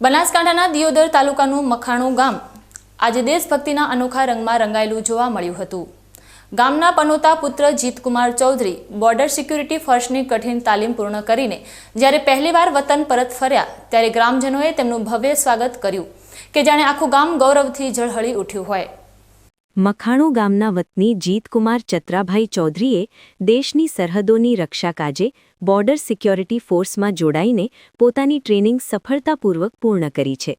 બનાસકાંઠાના દિયોદર તાલુકાનું મખાણું ગામ આજે દેશભક્તિના અનોખા રંગમાં રંગાયેલું જોવા મળ્યું હતું. ગામના પનોતા પુત્ર જીતકુમાર ચૌધરી બોર્ડર સિક્યુરિટી ફોર્સની કઠિન તાલીમ પૂર્ણ કરીને જ્યારે પહેલીવાર વતન પરત ફર્યા ત્યારે ગ્રામજનોએ તેમનું ભવ્ય સ્વાગત કર્યું કે જાણે આખું ગામ ગૌરવથી ઝળહળી ઉઠ્યું હોય. મખાણું ગામના વતની જીતકુમાર ચત્રાભાઈ ચૌધરીએ દેશની સરહદોની રક્ષા કાજે બોર્ડર સિક્યોરિટી ફોર્સમાં જોડાઈને પોતાની ટ્રેનિંગ સફળતાપૂર્વક પૂર્ણ કરી છે.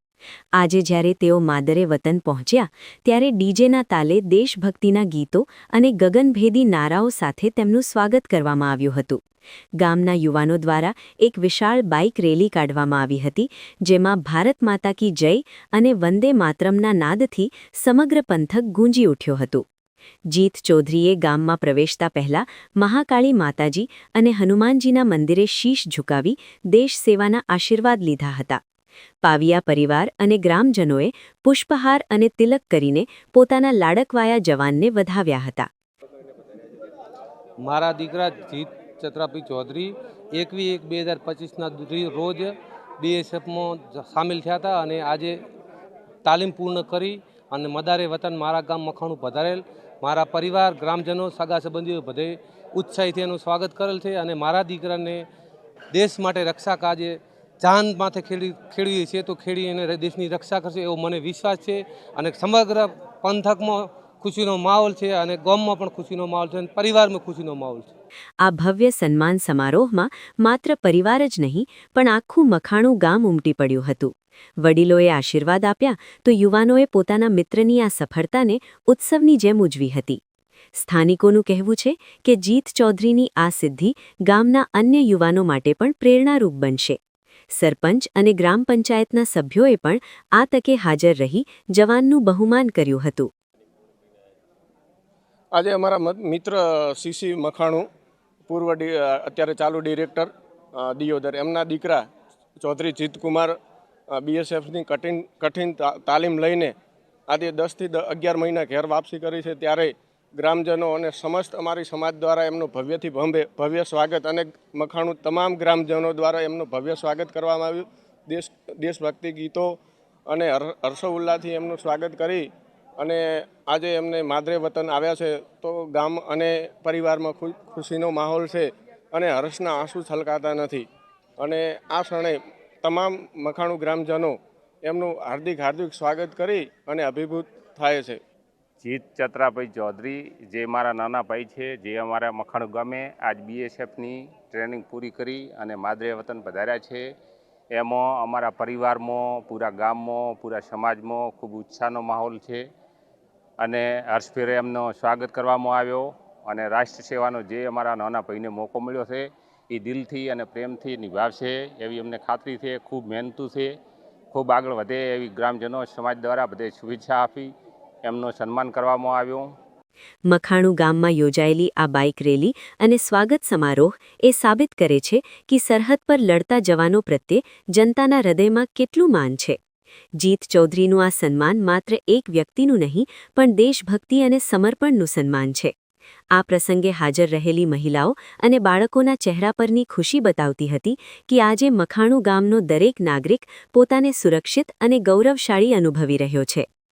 આજે જ્યારે તેઓ માદરે વતન પહોંચ્યા, ત્યારે ડીજેના તાલે દેશભક્તિના ગીતો અને ગગનભેદી નારાઓ સાથે તેમનું સ્વાગત કરવામાં આવ્યું હતું. ગામના યુવાનો દ્વારા એક વિશાળ બાઇક રેલી કાઢવામાં આવી હતી, જેમાં ભારત માતા કી જય અને વંદે માતરમના નાદથી સમગ્ર પંથક ગુંજી ઉઠ્યો હતો. જીત ચૌધરીએ ગામમાં પ્રવેશતા પહેલા મહાકાળી માતાજી અને હનુમાનજીના મંદિરે શીશ ઝુકાવી દેશ સેવાના આશીર્વાદ લીધા હતા. પાવિયા પરિવાર અને ગ્રામજનોએ પુષ્પહાર અને તિલક કરીને પોતાના લાડકવાયા જવાનને વધાવ્યા હતા. મારા દીકરા જીત ચત્રાપી ચૌધરી એકવી એક બે હજાર પચીસના રોજ બીએસએફમાં સામેલ થયા હતા અને આજે તાલીમ પૂર્ણ કરી અને મદારે વતન મારા ગામ મખાણું પધારેલ. મારા પરિવાર, ગ્રામજનો, સગા સંબંધીઓ બધે ઉત્સાહીથી એનું સ્વાગત કરેલ છે અને મારા દીકરાને દેશ માટે રક્ષા કાજે જાન માથે ખેડી ખેડવી છે તો ખેડી અને દેશની રક્ષા કરશે એવો મને વિશ્વાસ છે અને સમગ્ર પંથકમાં ખુશીનો માહોલ છે અને ગામમાં પણ ખુશીનો માહોલ છે અને પરિવારમાં ખુશીનો માહોલ છે. આ ભવ્ય સન્માન સમારોહમાં માત્ર પરિવાર જ નહીં, પણ આખું મખાણું ગામ ઉમટી પડ્યું હતું. વડીલોએ આશીર્વાદ આપ્યા તો યુવાનોએ પોતાના મિત્રની આ સફળતાને ઉત્સવની જેમ ઉજવી હતી. સ્થાનિકોનું કહેવું છે કે જીત ચૌધરીની આ સિદ્ધિ ગામના અન્ય યુવાનો માટે પણ પ્રેરણારૂપ બનશે. સરપંચ અને ગ્રામ પંચાયતના સભ્યોએ પણ આ તકે હાજર રહી જવાનનું બહુમાન કર્યું હતું. આજે અમારા મત- મિત્ર સીસી મખાણું, પૂર્વ અત્યારે ચાલુ ડિરેક્ટર દિયોદર. એમના દીકરા ચૌધરી જીતકુમાર બીએસએફની કઠિન કઠિન તાલીમ લઈને આજે દસથી અગિયાર મહિના ઘેર વાપસી કરી છે. ત્યારે ગ્રામજનો અને સમસ્ત અમારી સમાજ દ્વારા એમનું ભવ્યથી ભંભે ભવ્ય સ્વાગત અને મખાણું તમામ ગ્રામજનો દ્વારા એમનું ભવ્ય સ્વાગત કરવામાં આવ્યું. દેશ દેશભક્તિ ગીતો અને હર- હર્ષોલ્લાસથી એમનું સ્વાગત કરી અને આજે એમને માદરે વતન આવ્યા છે. તો ગામ અને પરિવારમાં ખુ- ખુશીનો માહોલ છે અને હર્ષના આંસુ છલકાતા નથી. અને આ ક્ષણે તમામ મખાણું ગ્રામજનો એમનું હાર્દિક હાર્દિક સ્વાગત કરી અને અભિભૂત થાય છે. જીત ચત્રાભાઈ ચૌધરી, જે મારા નાના ભાઈ છે, જે અમારા મખાણ ગામે આજ બીએસએફની ટ્રેનિંગ પૂરી કરી અને માદરે વતન પધાર્યા છે. એમાં અમારા પરિવારમાં, પૂરા ગામમાં, પૂરા સમાજમાં ખૂબ ઉત્સાહનો માહોલ છે. અને હર્ષભેરે એમનો સ્વાગત કરવામાં આવ્યો અને રાષ્ટ્ર સેવાનો જે અમારા નાના ભાઈને મોકો મળ્યો છે, એ દિલથી અને પ્રેમથી નિભાવશે એવી અમને ખાતરી છે, ખૂબ મહેનતુ છે. ખૂબ આગળ વધે એવી ગ્રામજનો સમાજ દ્વારા બધે શુભેચ્છા આપી એમનું સન્માન કરવામાં આવ્યું. મખાણું ગામમાં યોજાયેલી આ બાઇક રેલી અને સ્વાગત સમારોહ એ સાબિત કરે છે કે સરહદ પર લડતા જવાનો પ્રત્યે જનતાના હૃદયમાં કેટલું માન છે. જીત ચૌધરીનું આ સન્માન માત્ર એક વ્યક્તિનું નહીં, પણ દેશભક્તિ અને સમર્પણનું સન્માન છે. આ પ્રસંગે હાજર રહેલી મહિલાઓ અને બાળકોના ચહેરા પરની ખુશી બતાવતી હતી કે આજે મખાણું ગામનો દરેક નાગરિક પોતાને સુરક્ષિત અને ગૌરવશાળી અનુભવી રહ્યો છે.